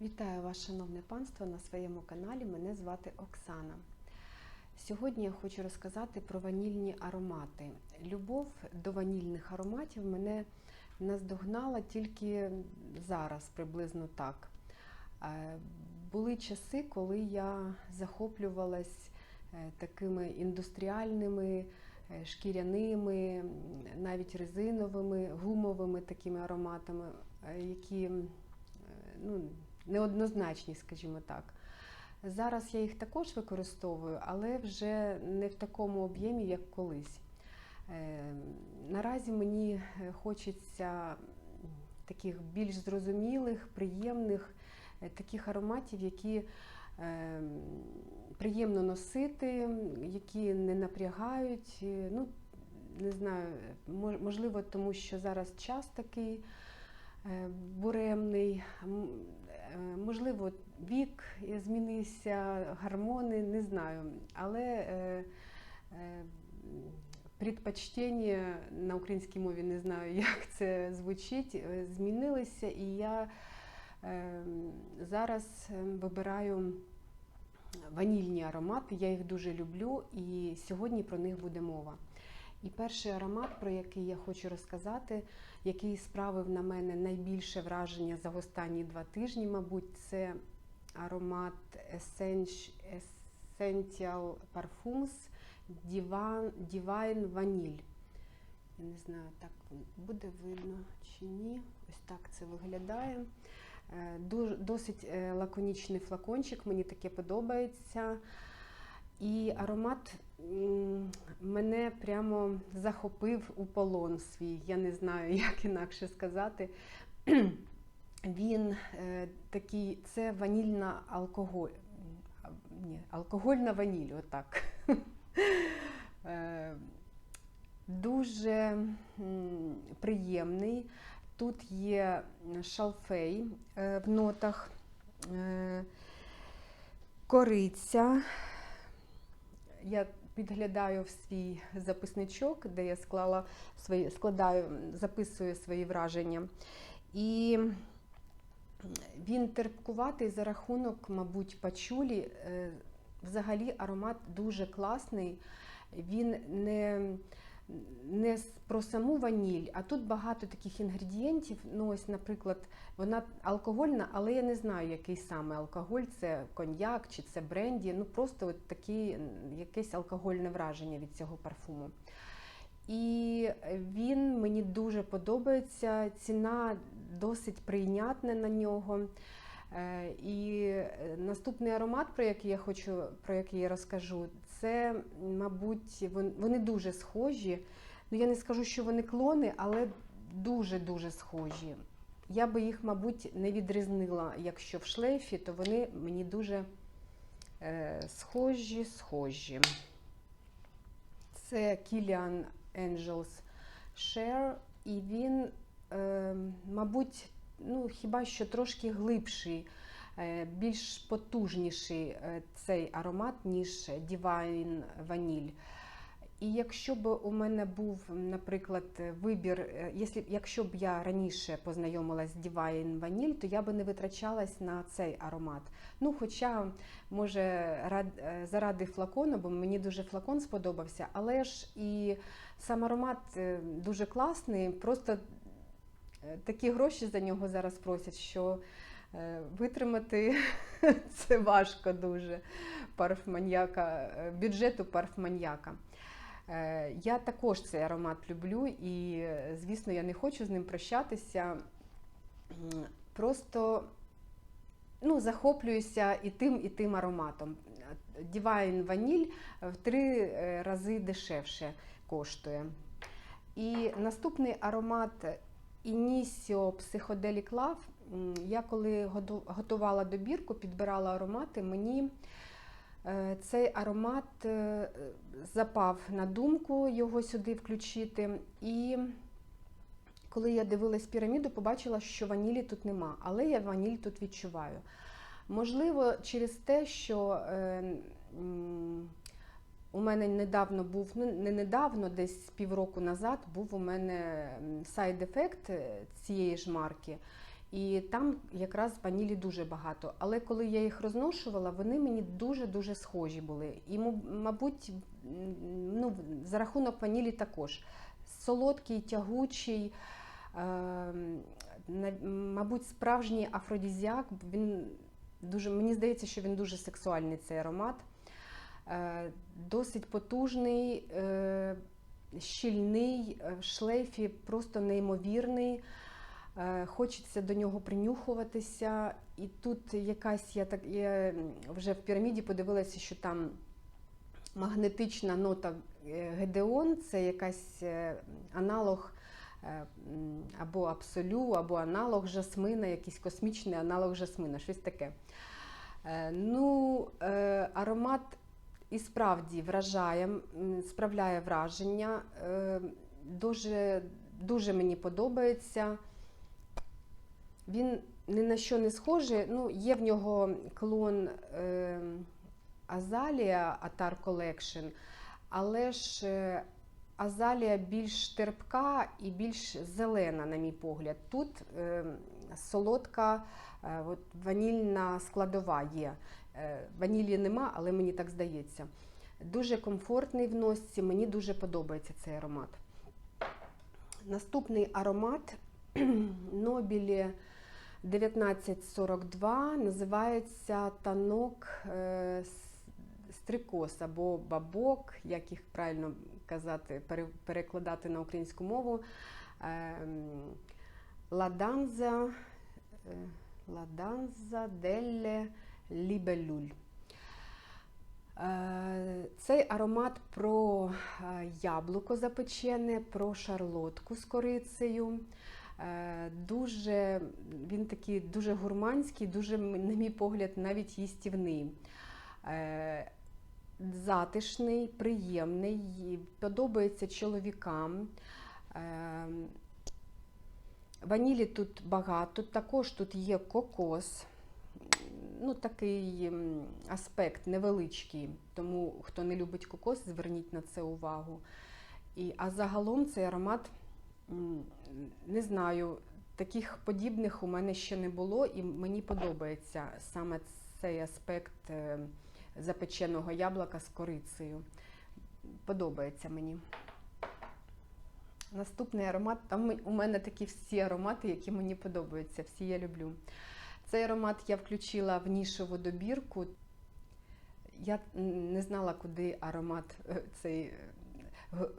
Вітаю вас, шановне панство, на своєму каналі. Мене звати Оксана. Сьогодні я хочу розказати про ванільні аромати. Любов до ванільних ароматів мене наздогнала тільки зараз, приблизно так. Е, Були часи, коли я захоплювалась е, такими індустріальними, е, шкіряними, навіть резиновими, гумовими такими ароматами, які ну, неоднозначні, скажімо так. Зараз я їх також використовую, але вже не в такому об'ємі, як колись. Е, Наразі мені е, хочеться таких більш зрозумілих, приємних, е, таких ароматів, які приємно носити, які не напрягають. Ну, не знаю, можливо, тому що зараз час такий буремний. Е, Можливо, вік змінився, гормони, не знаю. Але е, е, предпочтення на українській мові не знаю, як це звучить, е, змінилися, і я е, зараз е, вибираю ванільні аромати. Я їх дуже люблю, і сьогодні про них буде мова. І перший аромат, про який я хочу розказати, який справив на мене найбільше враження за останні два тижні, мабуть, це аромат Essential Parfums Divine Vanille. Я не знаю, так буде видно чи ні. Ось так це виглядає. Е, Досить е, лаконічний флакончик, мені таке подобається. І аромат мене прямо захопив у полон свій. Я не знаю, як інакше сказати. Він е, такий, це ванільна алкоголь. Ні, алкогольна ваніль, отак. Е, Дуже приємний. Тут є шалфей е, в нотах, кориця. Я підглядаю в свій записничок, де я склала свої, складаю, записую свої враження. І він терпкуватий за рахунок, мабуть, пачулі. Е, Взагалі аромат дуже класний. Він не, не про саму ваніль, а тут багато таких інгредієнтів. Ну, ось, наприклад, вона алкогольна, але я не знаю, який саме алкоголь, це коньяк чи це бренді. Ну просто от такі, якесь алкогольне враження від цього парфуму. І він мені дуже подобається. Ціна досить прийнятна на нього. Е, І е, наступний аромат, про який я хочу, про який я розкажу, це, мабуть, вони дуже схожі. Ну, я не скажу, що вони клони, але дуже-дуже схожі. Я би їх, мабуть, не відрізнила, якщо в шлейфі, то вони мені дуже е, схожі, схожі. Це Kilian Angels Share, і він, е, мабуть, ну, хіба що трошки глибший, більш потужніший е, цей аромат, ніж Divine Vanille. І якщо б у мене був, наприклад, вибір, е, якщо, б я раніше познайомилась з Divine Vanille, то я би не витрачалась на цей аромат. Ну, хоча, може, рад- е, заради флакону, бо мені дуже флакон сподобався, але ж і сам аромат е, дуже класний, просто е, такі гроші за нього зараз просять, що е, витримати це важко дуже парфманьяка, е, бюджету парфманьяка. Е, Я також цей аромат люблю і, е, звісно, я не хочу з ним прощатися. Просто ну, захоплююся і тим, і тим ароматом. Divine Vanille в три е, рази дешевше коштує. І наступний аромат Psychedelic Love. М, Я коли готувала добірку, підбирала аромати, мені е, цей аромат е, запав на думку його сюди включити. І коли я дивилась піраміду, побачила, що ванілі тут нема, але я ваніль тут відчуваю. Можливо, через те, що е, у мене недавно був, ну не недавно, десь півроку назад, був у мене сайд-ефект цієї ж марки. І там якраз ванілі дуже багато. Але коли я їх розношувала, вони мені дуже-дуже схожі були. І, мабуть, ну, за рахунок ванілі також. Солодкий, тягучий, е, мабуть, справжній афродізіак. Він дуже, мені здається, що він дуже сексуальний цей аромат. Е, Досить потужний, е, щільний, е, в шлейфі просто неймовірний. Хочеться до нього принюхуватися. І тут якась я так я вже в піраміді подивилася, що там магнетична нота Гедеон, це якась аналог або абсолю, або аналог жасмина, якийсь космічний аналог жасмина, щось таке. Ну, аромат і справді вражає, справляє враження. Е, Дуже, дуже мені подобається. Він ні на що не схожий. Ну, є в нього клон е, Азалія Атар Collection, але ж е, Азалія більш терпка і більш зелена, на мій погляд. Тут е, солодка е, от, ванільна складова є. Е, ванілі нема, але мені так здається. Дуже комфортний в носці, мені дуже подобається цей аромат. Наступний аромат Нобілі 1942 називається танок е, стрикос або бабок, як їх правильно казати, перекладати на українську мову. Ладанза, е, Ладанза делле лібелюль. Е, Цей аромат про е, яблуко запечене, про шарлотку з корицею. Дуже, він такий дуже гурманський, дуже, на мій погляд, навіть їстівний. Затишний, приємний, подобається чоловікам. Ванілі тут багато, також тут є кокос. Ну, такий аспект невеличкий, тому хто не любить кокос, зверніть на це увагу. І, а загалом цей аромат, не знаю, таких подібних у мене ще не було, і мені подобається саме цей аспект е, запеченого яблука з корицею. Подобається мені. Наступний аромат, там у мене такі всі аромати, які мені подобаються, всі я люблю. Цей аромат я включила в нішеву добірку. Я не знала, куди аромат е, цей, е,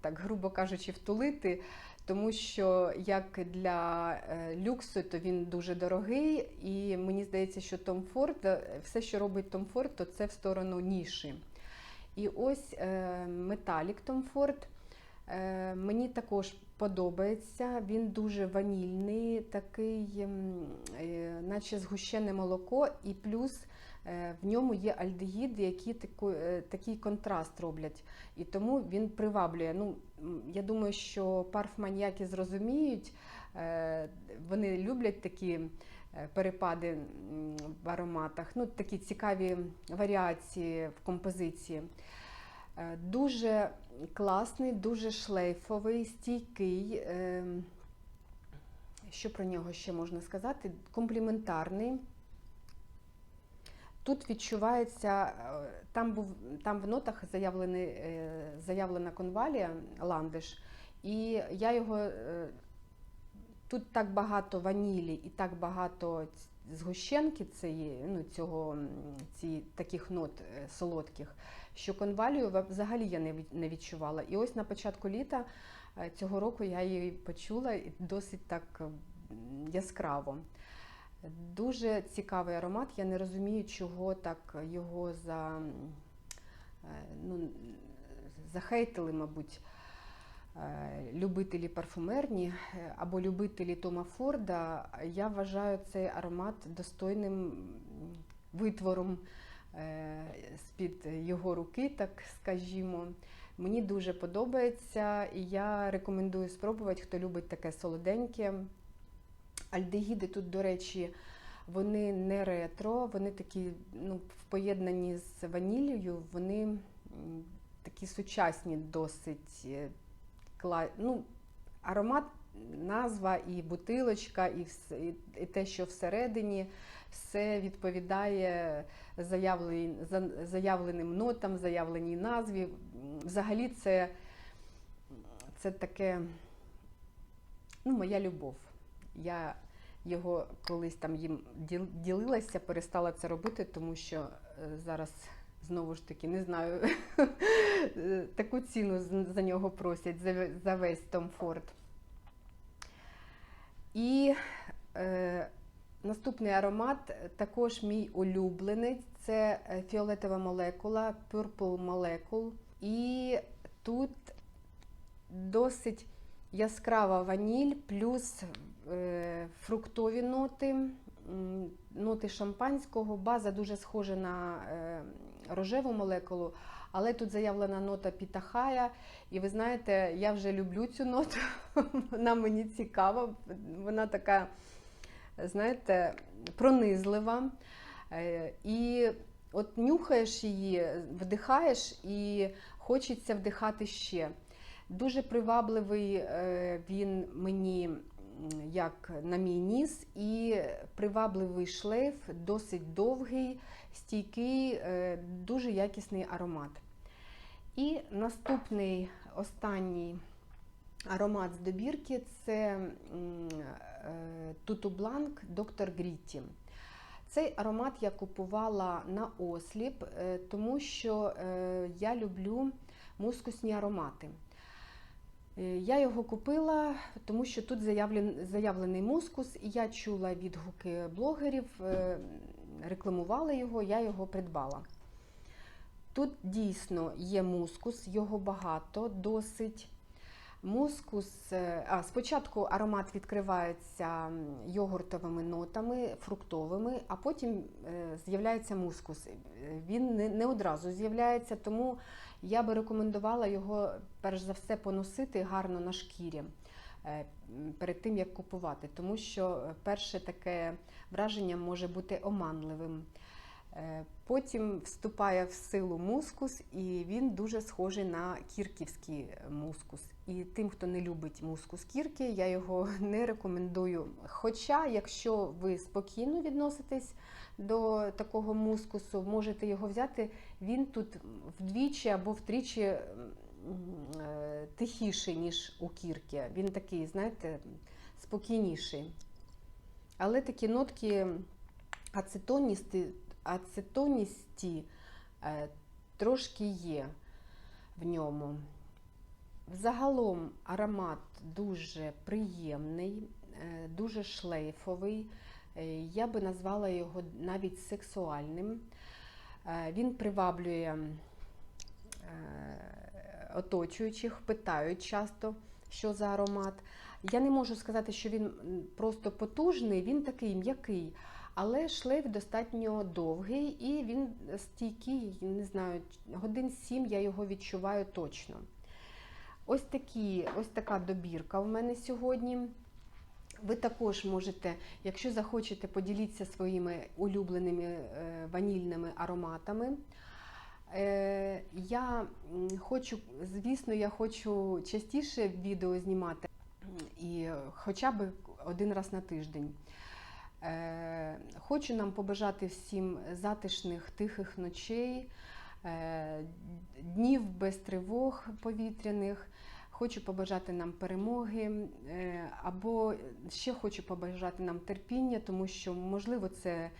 так грубо кажучи, втулити, тому що як для е, люксу, то він дуже дорогий, і мені здається, що Ford, е, все, що робить Tom Ford, то це в сторону ніші. І ось металік Tom Ford. Е, Мені також подобається. Він дуже ванільний, такий, ем, е, наче згущене молоко, і плюс е, в ньому є альдегіди, які такий контраст роблять. І тому він приваблює. Ну, я думаю, що парфманіяки зрозуміють, вони люблять такі перепади в ароматах, ну, такі цікаві варіації в композиції. Е, Дуже класний, дуже шлейфовий, стійкий. ем, Що про нього ще можна сказати? Компліментарний. Тут відчувається, е, там, був, там в нотах заявлений, е, заявлена конвалія, ландиш, і я його. Тут так багато ванілі і так багато згущенки цієї, ну, цього, ці, таких нот е, солодких, що конвалію взагалі я не відчувала. І ось на початку літа е, цього року я її почула і досить так яскраво. Дуже цікавий аромат. Я не розумію, чого так його за, е, ну, захейтили, мабуть, любителі парфумерні е, або любителі Тома Форда. Я вважаю цей аромат достойним витвором е, з-під його руки, так скажімо. Мені дуже подобається, і я рекомендую спробувати, хто любить таке солоденьке. Альдегіди тут, до речі, вони не ретро, вони такі ну, в поєднанні з ваніллею, вони такі сучасні, досить. Ну, аромат назва, і бутилочка, і, і, те, що всередині, все відповідає заявлен- за- заявленим нотам, заявленій назві. Взагалі, це, це таке ну, моя любов. Я його колись там їм ділилася, перестала це робити, тому що е, зараз знову ж таки не знаю, таку ціну за нього просять за, за весь Том Форд. І е, наступний аромат е, також мій улюблений. Це е, фіолетова молекула, Purple Molecule. І тут досить яскрава ваніль, плюс е, фруктові ноти, ноти шампанського. База дуже схожа на е, рожеву молекулу, але тут заявлена нота пітахая. І ви знаєте, я вже люблю цю ноту, вона мені цікава, вона така, знаєте, пронизлива. Е, І от нюхаєш її, вдихаєш і хочеться вдихати ще. Дуже привабливий е, він мені як на мій ніс, і привабливий шлейф, досить довгий, стійкий, е, дуже якісний аромат. І наступний останній аромат з добірки це е, Туту Бланк Доктор Грітті. Цей аромат я купувала на осліп, е, тому що я люблю мускусні аромати. Е, Я його купила, тому що тут заявлен, заявлений мускус, і я чула відгуки блогерів, рекламувала рекламували його, я його придбала. Тут дійсно є мускус, його багато, досить. Мускус, е, а спочатку аромат відкривається йогуртовими нотами, фруктовими, а потім е, з'являється мускус. Е, Він не, одразу з'являється, тому я би рекомендувала його перш за все поносити гарно на шкірі перед тим як купувати, тому що перше таке враження може бути оманливим. Е, Потім вступає в силу мускус, і він дуже схожий на кірківський мускус. І тим, хто не любить мускус кірки, я його не рекомендую. Хоча, якщо ви спокійно відноситесь до такого мускусу, можете його взяти. Він тут вдвічі або втричі е, тихіший, ніж у кірки. Він такий, знаєте, спокійніший. Але такі нотки ацетоністи, ацетоністі е, трошки є в ньому. Взагалом аромат дуже приємний, е, дуже шлейфовий. Е, Я би назвала його навіть сексуальним. Він приваблює оточуючих, питають часто, що за аромат. Я не можу сказати, що він просто потужний, він такий м'який, але шлейф достатньо довгий і він стійкий, не знаю, годин сім я його відчуваю точно. Ось, такі, ось така добірка в мене сьогодні. Ви також можете, якщо захочете, поділіться своїми улюбленими е, ванільними ароматами. Е, Я хочу, звісно, я хочу частіше відео знімати, і хоча б один раз на тиждень. Е, Хочу нам побажати всім затишних, тихих ночей, е, днів без тривог повітряних. Хочу побажати нам перемоги, е, або ще хочу побажати нам терпіння, тому що, можливо, це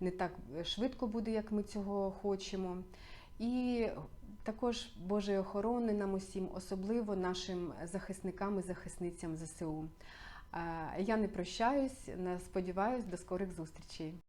не так швидко буде, як ми цього хочемо. І також Божої охорони нам усім, особливо нашим захисникам і захисницям ЗСУ. Я не прощаюсь, не сподіваюсь, до скорих зустрічей.